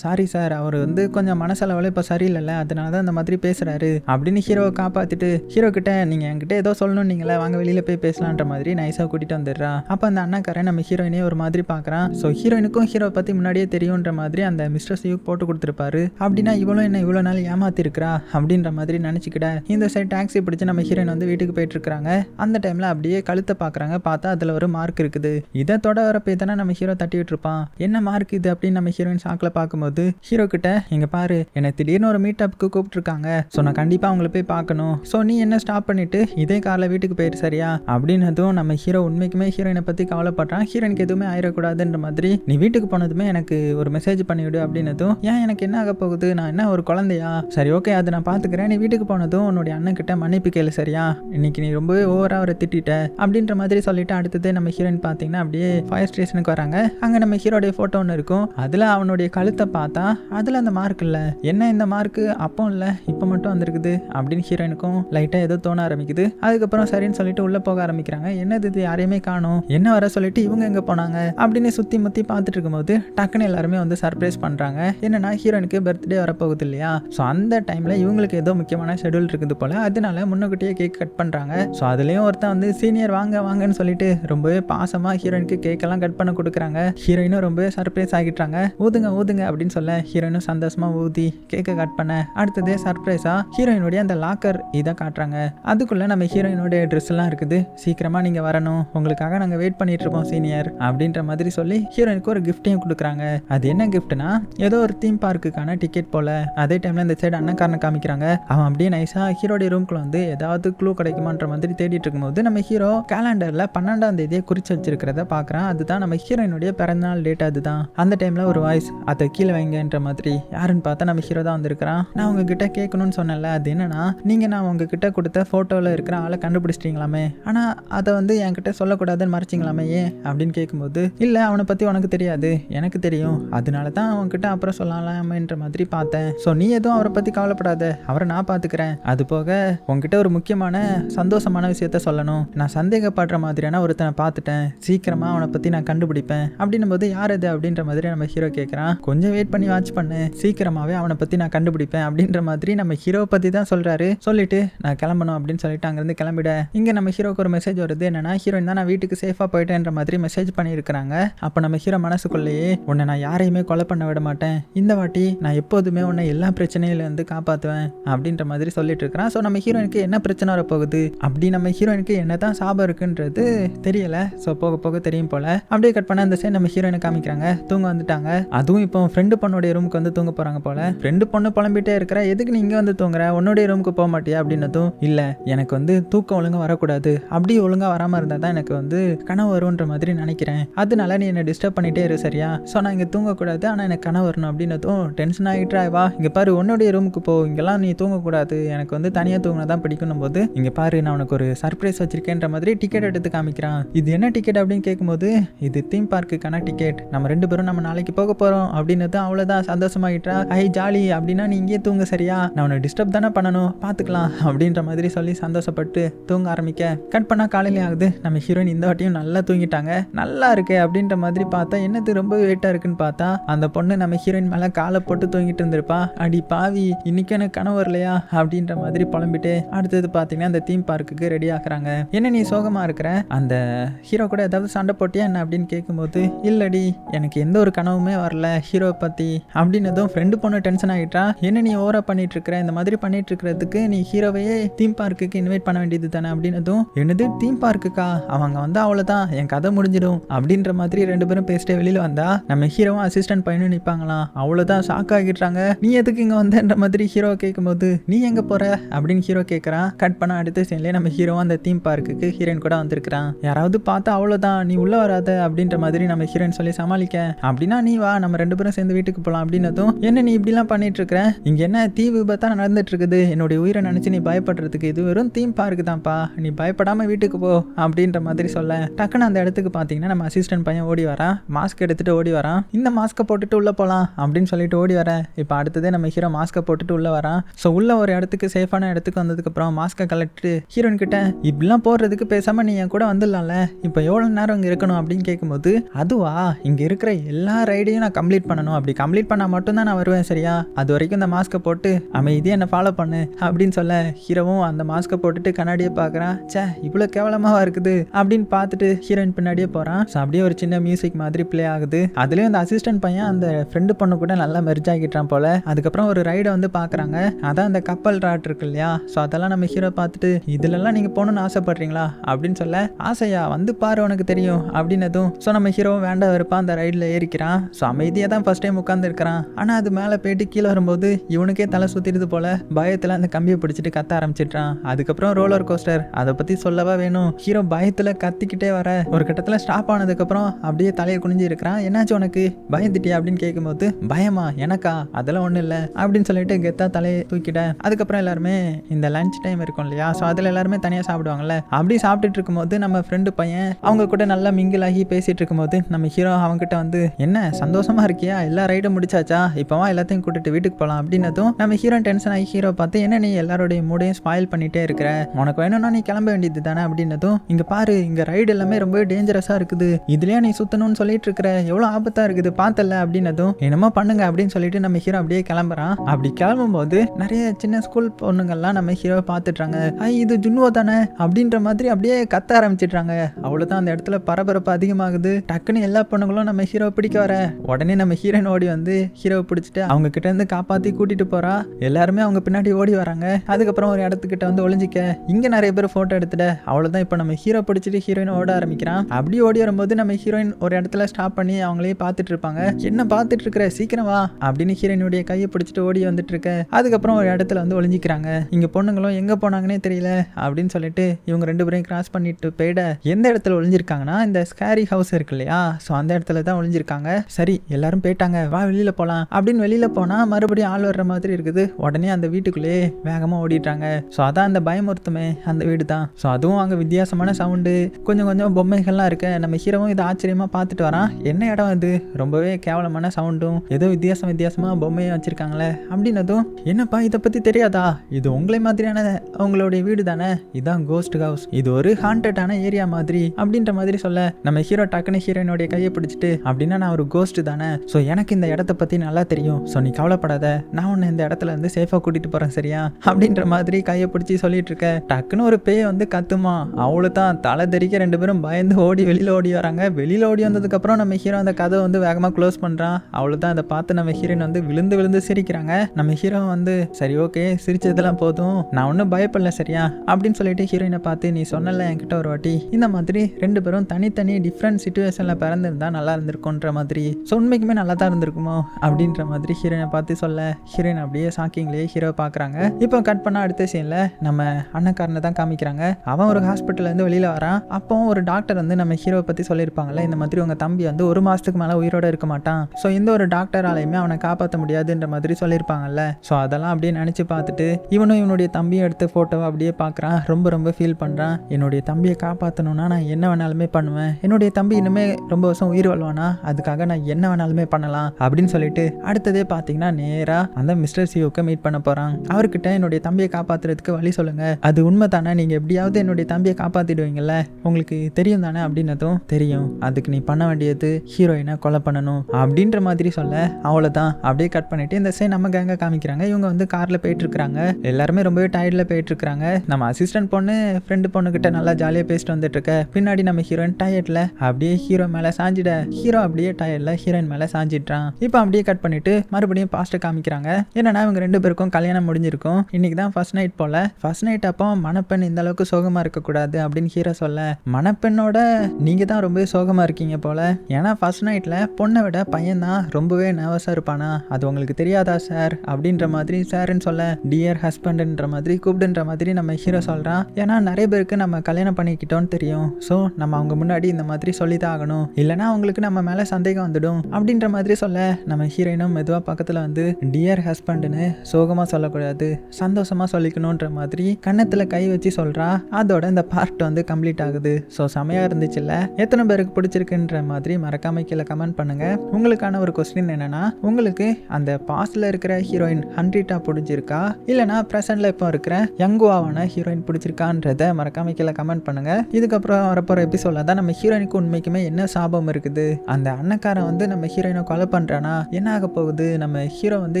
சாரி சார் அவர் வந்து கொஞ்சம் மனசளவில் இப்போ சரியில்லைல்ல அதனால தான் இந்த மாதிரி பேசுகிறாரு அப்படின்னு ஹீரோவை காப்பாற்றிட்டு ஹீரோ கிட்ட நீங்கள் என்கிட்ட ஏதோ சொல்லணும் நீங்களே வாங்க வெளியில் போய் பேசலான்ற மாதிரி நைஸாக கூட்டிகிட்டு வந்துடுறான் அப்போ அந்த அண்ணாக்காரன் நம்ம ஹீரோயினே ஒரு மாதிரி பார்க்குறான் ஸோ ஹீரோயினுக்கும் ஹீரோ பற்றி முன்னாடியே தெரியுன்ற மாதிரி அந்த மிஸ்டர் சியூக் போட்டு கொடுத்துருப்பாரு. அப்படின்னா இவ்வளோ என்ன இவ்வளோ நாள் ஏமாத்திருக்கிறா? அப்படின்ற மாதிரி நினச்சிக்கிட இந்த சைடு டாக்ஸி பிடிச்சி நம்ம ஹீரோயின் வந்து வீட்டுக்கு போயிட்டு இருக்கிறாங்க அந்த டைமில் அப்படியே கழுத்தை பார்க்குறாங்க பார்த்தா அதில் ஒரு மார்க் இருக்குது. இதை தொட வரப்போ தானே நம்ம ஹீரோ தட்டி விட்டுருப்பான் என்ன மார்க் இது? அப்படின்னு நம்ம ஹீரோ ஹீரோயின் ஷாக்கில் பார்க்கும்போது ஹீரோ கிட்ட இங்கே பாரு என்னை திடீர்னு ஒரு மீட் அப்புக்கு கூப்பிட்டுருக்காங்க. ஸோ நான் கண்டிப்பாக அவங்கள போய் பார்க்கணும். ஸோ நீ என்ன ஸ்டாப் பண்ணிட்டு இதே காரில் வீட்டுக்கு போயிரு சரியா? அப்படின்னதும் நம்ம ஹீரோ உண்மைக்குமே ஹீரோயினை பற்றி கவலைப்படுறான். ஹீரோயினுக்கு எதுவுமே ஆயிடக்கூடாதுன்ற மாதிரி நீ வீட்டுக்கு போனதுமே எனக்கு ஒரு மெசேஜ் பண்ணிவிடு அப்படின்னதும் ஏன் எனக்கு என்ன ஆக போகுது? நான் என்ன ஒரு குழந்தையா? சரி ஓகே அதை நான் பார்த்துக்கிறேன் நீ வீட்டுக்கு போனதும் உன்னுடைய அண்ணன் கிட்ட மன்னிப்பு கேளு சரியா? இன்னைக்கு நீ ரொம்பவே ஓவராக அவரை திட்டிட்ட. அப்படின்ற மாதிரி சொல்லிட்டு அடுத்தது நம்ம ஹீரோயின் பார்த்தீங்கன்னா அப்படியே ஃபயர் ஸ்டேஷனுக்கு வராங்க. அங்கே நம்ம ஹீரோடைய ஃபோட்டோ ஒன்று இருக்கும். அதில் அவனுடைய கழுத்தை பார்த்தா அதில் அந்த மார்க் இல்லை. என்ன இந்த மார்க்கு அப்போ இல்லை. இப்போ மட்டும் வந்திருக்குது. அப்படின்னு ஹீரோயினுக்கும் லைட்டாக ஏதோ தோண ஆரம்பிக்குது. அதுக்கப்புறம் சரின்னு சொல்லிட்டு உள்ளே போக ஆரம்பிக்கிறாங்க. என்னது இது? யாரையுமே காணும். என்ன வர சொல்லிட்டு இவங்க எங்கே போனாங்க? அப்படின்னு சுற்றி முற்றி பார்த்துட்டு இருக்கும்போது டக்குன்னு எல்லாருமே வந்து சர்ப்ரைஸ் பண்ணுறாங்க என்னன்னா ஹீரோயினுக்கு பர்த்டே வரப்போகுது இல்லையா? ஸோ அந்த டைமில் இவங்களுக்கு ஏதோ முக்கியமான ஷெடியூல் இருக்குது போல். அதனால முன்னக்கூட்டியே கேக் கட் பண்ணுறாங்க ஸோ அதுலேயும் ஒருத்தன் வந்து சீனியர் வாங்க வாங்கன்னு சொல்லிட்டு ரொம்பவே பாசமாக ஹீரோயினுக்கு கேக்கெல்லாம் கட் பண்ண கொடுக்குறாங்க. ஹீரோயினும் ரொம்பவே சர்ப்ரைஸ் ஆகிட்டாங்க ஊதுங்க ஊதுங்க அப்படின்னு சொல்ல ஹீரோயினும் சந்தோஷமாக ஊதி கேக்கை கட் பண்ண. அடுத்ததே சர்ப்ரைஸாக ஹீரோயினுடைய அந்த லாக்கர் இதை காட்டுறாங்க. அதுக்குள்ளே நம்ம ஹீரோயினுடைய ட்ரெஸ் எல்லாம் இருக்குது. சீக்கிரமாக நீங்கள் வரணும். உங்களுக்காக நாங்கள் வெயிட் பண்ணிட்டு இருக்கோம் சீனியர் அப்படின்ற மாதிரி சொல்லி ஹீரோயினுக்கு ஒரு கிஃப்ட்டையும் கொடுக்குறாங்க. அது என்ன கிஃப்ட்னா ஏதோ ஒரு தீம் பார்க்குக்கான டிக்கெட் போல. அதே டைமில் இந்த சைடு அண்ணக்காரனை காமிக்கிறாங்க. அவன் அப்படியே நைஸாக ஹீரோடைய ரூம்குள்ள வந்து ஏதாவது க்ளூ கிடைக்குமான்ற மாதிரி தேடிட்டு இருக்கும்போது நம்ம ஹீரோ கேலண்டரில் பன்னெண்டாம் தேதியை குறிச்சு வச்சிருக்கிறத பார்க்குறான். அதுதான் நம்ம ஹீரோயினுடைய பிறந்தநாள் டேட் அதுதான். அந்த டைமில் ஒரு வாய்ஸ் அதை கீழே வைங்கன்ற மாதிரி யாருன்னு பார்த்தா நம்ம ஹீரோ தான் வந்திருக்கிறான். நான் உங்ககிட்ட கேட்கணும்னு சொன்னேன்ல அது என்னன்னா நீங்கள் நான் உங்ககிட்ட கொடுத்த ஃபோட்டோவில் இருக்கிற ஆளை கண்டுபிடிச்சிட்டீங்களாமே. ஆனால் அதை வந்து என்கிட்ட சொல்லக்கூடாதுன்னு மறைச்சிங்களாமே ஏன்? அப்படின்னு கேட்கும்போது இல்லை அவனை பற்றி உனக்கு தெரியாது. எனக்கு தெரியும். அதனால தான் அவன்கிட்ட அப்புறம் சொல்லலாமேன்ற மாதிரி பார்த்தேன். ஸோ நீ எதுவும் அவரை பற்றி கவலைப்படாத. அவரை நான் பார்த்துக்கிறேன். அது போக உங்ககிட்ட ஒரு முக்கியமான சந்தோஷமான விஷயத்த சொல்லணும். நான் சந்தேகப்படுற மாதிரியான ஒருத்தனை பார்த்துட்டேன். சீக்கிரமாக அவனை பற்றி நான் கண்டுபிடிப்பேன். அப்படின்னும் போது யார் அது அப்படின்ற மாதிரி நம்ம ஹீரோ கேட்குறான் கொஞ்சம் வெயிட் பண்ணி வாட்ச் பண்ணு. சீக்கிரமாகவே அவனை பற்றி நான் கண்டுபிடிப்பேன். அப்படின்ற மாதிரி நம்ம ஹீரோவை பற்றி தான் சொல்கிறாரு சொல்லிட்டு நான் கிளம்பணும். அப்படின்னு சொல்லிட்டு அங்கேருந்து கிளம்பிட. இங்கே நம்ம ஹீரோக்கு ஒரு மெசேஜ் வருது. என்னன்னா ஹீரோயின் தான் நான் வீட்டுக்கு சேஃபாக போயிட்டேன்ற மாதிரி மெசேஜ் பண்ணியிருக்கிறாங்க. அப்போ நம்ம ஹீரோ மனசுக்குள்ளேயே உன்னை நான் யாரையுமே கொலை பண்ண விட மாட்டேன். இந்த வாட்டி நான் எப்போதுமே உன்னை எல்லா பிரச்சனையிலேருந்து காப்பாற்றுவேன் அப்படின்ற மாதிரி சொல்லிட்டு இருக்கிறான். ஸோ நம்ம ஹீரோயினுக்கு என்ன பிரச்சனை வரப்போகுது? அப்படி நம்ம ஹீரோயினுக்கு என்ன தான் சாபம் இருக்குன்றது தெரியல. ஸோ போக போக தெரியும் போல. அப்படியே கட் பண்ண அந்த சைடு நம்ம ஹீரோயினை காமிக்கிறாங்க. தூங்க வந்துட்டாங்க. அதுவும் இப்போ ஃப்ரெண்டு பொண்ணுடைய ரூமுக்கு வந்து தூங்க போகிறாங்க போல. ஃப்ரெண்டு பொண்ணு புலம்பிட்டே இருக்கிற எதுக்கு நீ இங்கே வந்து தூங்குற? உன்னுடைய ரூமுக்கு போக மாட்டியா? அப்படின்னதும் இல்லை எனக்கு வந்து தூக்கம் ஒழுங்காக வரக்கூடாது. அப்படி ஒழுங்காக வராமல் இருந்தால் தான் எனக்கு வந்து கனவு வரும்ன்ற மாதிரி நினைக்கிறேன். அதனால நீ என்னை டிஸ்டர்ப் பண்ணிட்டே இரு சரியா? ஸோ நான் இங்கே தூங்கக்கூடாது ஆனால் எனக்கு கனவு வரணும். அப்படின்னதும் டென்ஷன் ஆகிட்டா வா. இங்கே பாரு உன்னுடைய ரூமுக்கு போ. இங்கெல்லாம் நீ தூங்கக்கூடாது. எனக்கு வந்து தனியாக தூங்கினா தான் பிடிக்கணும் போது இங்கே பாரு நான் உனக்கு ஒரு சர்ப்ரைஸ் வச்சிருக்கேன்ற மாதிரி டிக்கெட் எடுத்து காமிக்கிறான். இது என்ன டிக்கெட் அப்படின்னு கேட்கும்போது இது தீம் பார்க்குக்கான டிக்கெட் நம்ம ரெண்டு பேரும் நம்ம நாளைக்கு போக போகிறோம் அப்படின்னதும் அவ்வளோதான் சந்தோஷமாகிட்டா ஐ ஜாலி அப்படின்னா நீ இங்கேயே தூங்க சரியா? நான் உன்னை டிஸ்டர்ப் தானே பண்ணணும்? பார்த்துக்கலாம் அப்படின்ற மாதிரி சொல்லி சந்தோஷப்பட்டு தூங்க ஆரம்பிக்க. கட் பண்ணால் காலையிலே ஆகுது. நம்ம ஹீரோயின் இந்த வாட்டியும் நல்லா தூங்கிட்டாங்க. நல்லா இருக்கு அப்படின்ற மாதிரி பார்த்தா என்னது ரொம்ப வெயிட்டாக இருக்குன்னு பார்த்தா அந்த பொண்ணு நம்ம ஹீரோயின் மேலே காலை போட்டு தூங்கிட்டு இருந்திருப்பா. அடி பாவி இன்னைக்கு எனக்கு கனவு வரலையா? அப்படின்ற மாதிரி புலம்பிட்டு அடுத்தது பார்த்தீங்கன்னா அந்த தீம் பார்க்குக்கு ரெடி ஆகுறாங்க. என்ன நீ சோகமாக இருக்கிற? அந்த ஹீரோ கூட ஏதாவது சண்டை போட்டியா என்ன? அப்படின்னு கேட்கும்போது இல்லடி எனக்கு எந்த ஒரு கனவுமே வரல ஹீரோ பற்றி அப்படின்னதும் ஃப்ரெண்டு பொண்ணு டென்ஷன் ஆகிட்டா என்ன நீ ஓவரா பண்ணிட்டு இருக்கிற இந்த மாதிரி பண்ணிட்டு இருக்கிறதுக்கு நீ ஹீரோவையே தீம் பார்க்குக்கு இன்வைட் பண்ண வேண்டியது தானே? அப்படின்னதும் என்னது தீம் பார்க்குக்கா அவங்க வந்து அவ்வளோதான் என் கதை முடிஞ்சிடும். அப்படின்ற மாதிரி ரெண்டு பேரும் பேசிட்டே வெளியில் வந்தா நம்ம ஹீரோவும் அசிஸ்டன்ட் பையனும் நிற்பாங்களாம் அவ்வளோதான் ஷாக் ஆகிடுறாங்க. நீ எதுக்கு இங்கே வந்தன்ற மாதிரி ஹீரோ கேட்கும்போது நீ எங்கே போகிற அப்படின்னு ஹீரோ கேட்குறான் கட் பண்ண அடுத்த சீன்லேயே நம்ம ஹீரோவும் அந்த தீம் பார்க்குக்கு ஹீரோயின் கூட வந்திருக்கிறான். யாராவது பார்த்தா அவ்வளோதான் நீ உள்ளே வராத அப்படின்ற மாதிரி நம்ம ஹீரோயின் சொல்லி சமாளிக்க. அப்படின்னா நீ வா நம்ம ரெண்டு பேரும் சேர்ந்து வீட்டுக்கு போகலாம் அப்படின்னதும் என்ன நீ இப்படிலாம் பண்ணிட்டு இருக்கிற இங்க என்ன தீ விபத்தா நடந்துட்டு இருக்குது என்னுடைய உயிரை நினைச்சு நீ பயப்படுறதுக்கு இது வெறும் தீம் பார்க்கு தான்ப்பா. நீ பயப்படாம வீட்டுக்கு போ அப்படின்ற மாதிரி சொல்ல டக்குன்னு அந்த இடத்துக்கு பார்த்தீங்கன்னா நம்ம அசிஸ்டன்ட் பையன் ஓடி வரான் மாஸ்க் எடுத்துட்டு ஓடி வரான் இந்த மாஸ்க்கை போட்டுட்டு உள்ள போகலாம் அப்படின்னு சொல்லிட்டு ஓடி வரேன். இப்போ அடுத்ததே நம்ம ஹீரோ மாஸ்க்கை போட்டுட்டு உள்ள வரான் ஸோ உள்ள ஒரு இடத்துக்கு சேஃபான இடத்துக்கு வந்ததுக்கப்புறம் மாஸ்க்கை கலெக்ட்டு ஹீரோயின் கிட்ட இப்படிலாம் போடுறதுக்கு பேசாம நீ என் கூட வந்துடலாம்ல. இப்போ எவ்வளோ நேரம் இங்கே இருக்கணும்? அப்படின்னு கேட்கும்போது அதுவா? இங்கே இருக்கிற எல்லா ரைடையும் நான் கம்ப்ளீட் பண்ணணும். அப்படி கம்ப்ளீட் பண்ணால் மட்டும்தான் நான் வருவேன் சரியா? அது வரைக்கும் இந்த மாஸ்க்கை போட்டு அமைதியாக என்னை ஃபாலோ பண்ணு அப்படின்னு சொல்ல ஹீரோவும் அந்த மாஸ்க்கை போட்டுட்டு கண்ணாடியை பார்க்குறான். சே இவ்வளோ கேவலமாக இருக்குது? அப்படின்னு பார்த்துட்டு ஹீரோயின் பின்னாடியே போகிறான் ஸோ அப்படியே ஒரு சின்ன மியூசிக் மாதிரி ப்ளே ஆகுது. அதுலேயும் அந்த அசிஸ்டன்ட் பையன் அந்த ஃப்ரெண்டு பொண்ணு கூட நல்லா மெர்ஜ் ஆகிட்டான் போல. அதுக்கப்புறம் ஒரு ரைடை வந்து பார்க்குறாங்க. அதான் அந்த கப்பல் ராட் இருக்கு இல்லையா? ஸோ அதெல்லாம் நம்ம ஹீரோ பார்த்துட்டு இதுலலாம் நீங்கள் போகணும்னு ஆசைப்படுறீங்களா? அப்படின்னு சொல்ல ஆசையா? வந்து பாரு உனக்கு தெரியும். அப்படின்னதும் ஸோ நம்ம ஹீரோ வேண்டாம் இருப்பான் அந்த ரைடில் ஏறிக்கிறான். ஸோ அமைதியாக தான் ஃபர்ஸ்ட் டைம் உட்காந்துருக்கிறான் ஆனால் அது மேலே போயிட்டு கீழே வரும்போது இவனுக்கே தலை சுற்றிடுது போல பயத்தில் அந்த கம்பியை பிடிச்சிட்டு கத்த ஆரம்பிச்சிட்றான். அதுக்கப்புறம் ரோலர் கோஸ்டர் அதை பற்றி சொல்லவா வேணும்? ஹீரோ பயத்தில் கத்திக்கிட்டே வர ஒரு கட்டத்தில் ஸ்டாப் ஆனதுக்கப்புறம் அப்படியே தலையை குனிஞ்சு இருக்கிறான். என்னாச்சு உனக்கு? பயந்துட்டியா? அப்படின்னு கேட்கும்போது பயமா? எனக்கா? அதெல்லாம் ஒன்றும் இல்லை. அப்படின்னு சொல்லிட்டு கெத்தா தலையை தூக்கிட அதுக்கப்புறம் எல்லாருமே இந்த லஞ்ச் டைம் இருக்கும் இல்லையா? ஸோ அதில் எல்லாருமே தனியாக சாப்பிடுவாங்கல்ல? அப்படி சாப்பிட்டுட்டு இருக்கும்போது நம்ம ஃப்ரெண்டு பையன் அவங்க கூட நல்லா மிங்கிள் ஆகி பேசிகிட்டு இருக்கும்போது நம்ம ஹீரோ அவங்ககிட்ட வந்து என்ன? சந்தோஷம் இருக்கியா? எல்லா ரைடும் முடிச்சாச்சா? இப்போவா எல்லாத்தையும் கூட்டிட்டு வீட்டுக்கு போகலாம் அப்படின்னதும் நம்ம ஹீரோ டென்ஷன் ஆகி ஹீரோ பார்த்து என்ன நீ எல்லாருடைய மூடையும் ஸ்பாயில் பண்ணிட்டே இருக்கிற? உனக்கு வேணும்னா நீ கிளம்ப வேண்டியது தானே? அப்படின்னதும் இங்க பாரு இங்க ரைடு எல்லாமே ரொம்பவே டேஞ்சரஸா இருக்குது. இதுலயே நீ சுத்தணும்னு சொல்லிட்டு இருக்கிற? எவ்வளவு ஆபத்தா இருக்குது பார்த்தல அப்படின்னதும் என்னமோ பண்ணுங்க அப்படின்னு சொல்லிட்டு நம்ம ஹீரோ அப்படியே கிளம்புறான். அப்படி கிளம்பும்போது நிறைய சின்ன ஸ்கூல் பொண்ணுங்கள்லாம் நம்ம ஹீரோவை பார்த்துட்றாங்க. ஐ இது ஜுன்வோ தானே? அப்படின்ற மாதிரி அப்படியே கத்த ஆரம்பிச்சிடுறாங்க. அவ்வளோதான் அந்த இடத்துல பரபரப்பு அதிகமாகுது. டக்குன்னு எல்லா பொண்ணுங்களும் நம்ம ஹீரோ பிடிக்க வர. உடனே நம்ம ஹீரோயின் ஓடி வந்து ஹீரோவை பிடிச்சிட்டு அவங்க கிட்ட இருந்து காப்பாற்றி கூட்டிட்டு போறா. எல்லாருமே அவங்க பின்னாடி ஓடி வராங்க. அதுக்கப்புறம் ஒரு இடத்துக்கிட்ட வந்து ஒளிஞ்சிக்க. இங்க நிறைய பேர் போட்டோ எடுத்துட்டு அவ்வளோதான் இப்போ நம்ம ஹீரோ பிடிச்சிட்டு ஹீரோயின் ஓட ஆரம்பிக்கிறான். அப்படி ஓடி வரும்போது நம்ம ஹீரோயின் ஒரு இடத்துல ஸ்டாப் பண்ணி அவங்களே பார்த்துட்டு இருப்பாங்க. என்ன பார்த்துட்டு இருக்கிற? சீக்கிரம் வா அப்படின்னு ஹீரோயினுடைய கையை பிடிச்சிட்டு ஓடி வந்துட்டு இருக்க. அதுக்கப்புறம் ஒரு இடத்துல வந்து ஒளிஞ்சிக்கிறாங்க. இங்க பொண்ணுங்களும் எங்க போனாங்கன்னே தெரியல அப்படின்னு சொல்லிட்டு இவங்க ரெண்டு பேரையும் கிராஸ் பண்ணிட்டு போயிட எந்த இடத்துல ஒளிஞ்சிருக்காங்கன்னா இந்த ஸ்கேரி ஹவுஸ் இருக்கு இல்லையா? ஸோ அந்த இடத்துல தான் ஒளிஞ்சிருக்காங்க. சரி எல்லாரும் போயிட்டாங்க. வா வெளியில் போகலாம் அப்படின்னு வெளியில் போனால் மறுபடியும் ஆள் வர்ற மாதிரி இருக்குது. உடனே அந்த வீட்டுக்குள்ளேயே வேகமாக ஓடிட்டாங்க ஸோ அதான் அந்த பயமுறுத்துமே. அந்த வீடு தான் ஸோ அதுவும் அங்கே வித்தியாசமான சவுண்டு கொஞ்சம் கொஞ்சம் பொம்மைகள்லாம் இருக்கு. நம்ம ஹீரோவும் இதை ஆச்சரியமாக பார்த்துட்டு வரான். என்ன இடம் இது ரொம்பவே கேவலமான சவுண்டும் ஏதோ வித்தியாசம் வித்தியாசமாக பொம்மையை வச்சுருக்காங்களே அப்படின்னதும் என்னப்பா இதை பற்றி தெரியாதா? இது உங்களை மாதிரியான உங்களுடைய வீடு தானே? இதான் கோஸ்ட் ஹவுஸ் இது ஒரு ஹாண்டடான ஏரியா மாதிரி. அப்படின்ற மாதிரி சொல்ல நம்ம ஹீரோ டக்குன்னு ஹீரோயினுடைய கையை பிடிச்சிட்டு அப்படின்னா நான் ஒரு கோஸ்ட் தானே? ஸோ எனக்கு இந்த இடத்த பற்றி நல்லா தெரியும். ஸோ நீ கவலைப்படாத. நான் உன்னை இந்த இடத்துல இருந்து சேஃபாக கூட்டிட்டு போறேன் சரியா? அப்படின்ற மாதிரி கையை பிடிச்சி சொல்லிட்டு இருக்க. டக்குன்னு ஒரு பேய் வந்து கத்துமா? அவ்வளோ தான் தலை தெறிக்க ரெண்டு பேரும் பயந்து ஓடி வெளியில ஓடி வராங்க. வெளியில ஓடி வந்ததுக்கு அப்புறம் நம்ம ஹீரோ அந்த கதை வந்து வேகமாக க்ளோஸ் பண்ணுறான் அவ்வளோதான் அதை பார்த்து நம்ம ஹீரோயின் வந்து விழுந்து விழுந்து சிரிக்கிறாங்க. நம்ம ஹீரோ வந்து சரி ஓகே சிரிச்சதெல்லாம் போதும். நான் ஒன்றும் பயப்படல சரியா? அப்படின்னு சொல்லிட்டு ஹீரோயினை பார்த்து நீ சொன்னல என்கிட்ட ஒரு வாட்டி? இந்த மாதிரி ரெண்டு பேரும் தனித்தனி டிஃப்ரெண்ட் சுச்சுவேஷனில் பிறந்திருந்தா நல்லா இருந்திருக்குன்ற மாதிரி. ஸோ உண்மைக்குமே நல்லா தான் இருந்திருக்குமோ? அப்படின்ற மாதிரி ஹீரோயினை பார்த்து சொல்ல ஹீரோயின் அப்படியே ஷாக்கிங்லேயே ஹீரோ பார்க்குறாங்க. இப்போ கட் பண்ணால் அடுத்த சீனில் நம்ம அண்ணக்காரனை தான் காமிக்கிறாங்க. அவன் ஒரு ஹாஸ்பிட்டல்லேருந்து வெளியில் வரான். அப்போ ஒரு டாக்டர் வந்து நம்ம ஹீரோவை பற்றி சொல்லியிருப்பாங்கல்ல இந்த மாதிரி உங்கள் தம்பி வந்து ஒரு மாதத்துக்கு மேலே உயிரோடு இருக்க மாட்டான். ஸோ எந்த ஒரு டாக்டராலையுமே அவனை காப்பாற்ற முடியாதுன்ற மாதிரி சொல்லியிருப்பாங்கல்ல. ஸோ அதெல்லாம் அப்படியே நினச்சி பார்த்துட்டு இவனும் இவனுடைய தம்பியை எடுத்த ஃபோட்டோவை அப்படியே பார்க்குறான். ரொம்ப ரொம்ப ஃபீல் பண்ணுறான் என்னுடைய தம்பியை காப்பாற்றணும்னா நான் என்ன வேணாலுமே பண்ணுவேன். என்னுடைய தம்பி இன்னுமே ரொம்ப வருஷம் உயிர் வாழ்வானா? அதுக்காக நான் என்ன வேணாலுமே பண்ணலாம் அப்படின்னு சொல்லிட்டு அடுத்ததே பார்த்தீங்கன்னா நேராக அந்த மிஸ்டர் சிஓக்கு மீட் பண்ண போகிறான் அவர்கிட்ட என்னுடைய தம்பியை காப்பாற்றுறதுக்கு வழி சொல்லுங்க. அது உண்மை தானே நீங்கள் எப்படியாவது என்னுடைய தம்பியை காப்பாற்றிடுவீங்கல்ல உங்களுக்கு தெரியும் தானே அப்படின்னதும் தெரியும். அதுக்கு நீ பண்ண வேண்டியது ஹீரோயினை கொலை பண்ணணும் அப்படின்ற மாதிரி சொல்ல அவ்வளோதான் அப்படியே கட் பண்ணிட்டு இந்த சைன் நம்ம கேங்க காமிக்கிறாங்க. இவங்க வந்து காரில் போயிட்டுருக்குறாங்க எல்லாருமே ரொம்பவே டயர்டில் போயிட்டுருக்குறாங்க நம்ம அசிஸ்டன்ட் பொண்ணு ஃப்ரெண்டு பொண்ணுகிட்ட நல்லா ஜாலியாக பேசிட்டு வந்துட்டு இருக்க. பின்னாடி நம்ம ஹீரோயின் டயர்டில் அப்படியே ஹீரோ மேலே சாஞ்சிட. ஹீரோ அப்படியே டயர்டில் ஹீரோயின் மேலே சாஞ்சிட்றான் இப்போ அப்படியே கட் பண்ணிட்டு மறுபடியும் பாஸ்ட்டை காமிக்கிறாங்க. என்னன்னா இவங்க ரெண்டு பேருக்கும் கல்யாணம் முடிஞ்சிருக்கும். இன்னைக்கு தான் ஃபர்ஸ்ட் நைட் போல. ஃபர்ஸ்ட் நைட் அப்போ மணப்பெண் இந்த அளவுக்கு சோகமாக இருக்கக்கூடாது அப்படின்னு ஹீரோ சொல்ல மணப்பெண்ணோட நீங்கள் தான் ரொம்பவே சோகமாக இருக்கீங்க போல. ஏன்னா ஃபர்ஸ்ட் நைட்டில் பொண்ணை விட பையன் தான் ரொம்பவே நர்வஸாக இருப்பானா? அது உங்களுக்கு தெரியாதா சார் அப்படின்ற மாதிரி சார்ன்னு சொல்ல டியர் ஹஸ்பண்டுன்ற மாதிரி கூப்பிடுன்ற மாதிரி நம்ம ஹீரோ சொல்கிறான் ஏன்னா நிறைய பேருக்கு நம்ம கல்யாணம் பண்ணிக்கிட்டோம்னு தெரியும். ஸோ நம்ம அவங்க முன்னாடி இந்த மாதிரி சொல்லி தான் ஆகணும். இல்லைனா அவங்களுக்கு நம்ம மேலே சந்தேகம் வந்துடும். அப்படின்ற மாதிரி சொல்ல நம்ம ஹீரோயினும் மெதுவாக பக்கத்தில் வந்து டியர் ஹஸ்பண்டுன்னு சோகமாக சொல்லக்கூடாது சந்தோஷமாக சொல்லிக்கணுன்ற மாதிரி கன்னத்தில் கை வச்சு சொல்கிறா அதோட இந்த பார்ட் வந்து கம்ப்ளீட் ஆகுது. ஸோ செமையாக இருந்துச்சுல்ல? எத்தனை பேருக்கு பிடிச்சிருக்குன்ற மாதிரி மறக்காம கீழே கமெண்ட் பண்ணுங்கள் உங்களுக்கான ஒரு கொஸ்டின் என்னென்னா உங்களுக்கு அந்த பாஸ்டில் இருக்கிற ஹீரோயின் ஹண்ட்ரிட்டா பிடிச்சிருக்கா இல்லைனா ப்ரெசண்டில் இப்போ இருக்கிற யங்குவாவான ஹீரோயின் பிடிச்சிருக்கான்றத மறக்காம கீழே கமெண்ட் பண்ணுங்க. இதுக்கப்புறம் வரப்போகிற எபிசோடில் தான் நம்ம ஹீரோயினுக்கு உண்மைக்குமே என்ன சாபம் இருக்குது? அந்த அன்னக்காரன் வந்து நம்ம ஹீரோயினை கொலை பண்ணுறானா என்ன ஆக போகுது? நம்ம ஹீரோ வந்து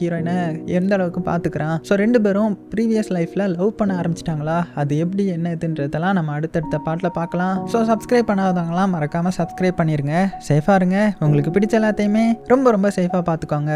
ஹீரோயினை எந்த அளவுக்கு பார்த்துக்கிறான் ஸோ ரெண்டு பேரும் ப்ரீவியஸ் லைஃப்பில் லவ் பண்ண ஆரம்பிச்சிட்டாங்களா? அது எப்படி என்ன இதுன்றதெல்லாம் நம்ம அடுத்தடுத்த பாட்டில் பார்க்கலாம் ஸோ சப்ஸ்கிரைப் பண்ணாதவங்களாம் மறக்காமல் சப்ஸ்கிரைப் பண்ணிருங்க. சேஃபாக இருங்க. உங்களுக்கு பிடிச்ச எல்லாத்தையுமே ரொம்ப ரொம்ப சேஃபாக பார்த்துக்கோங்க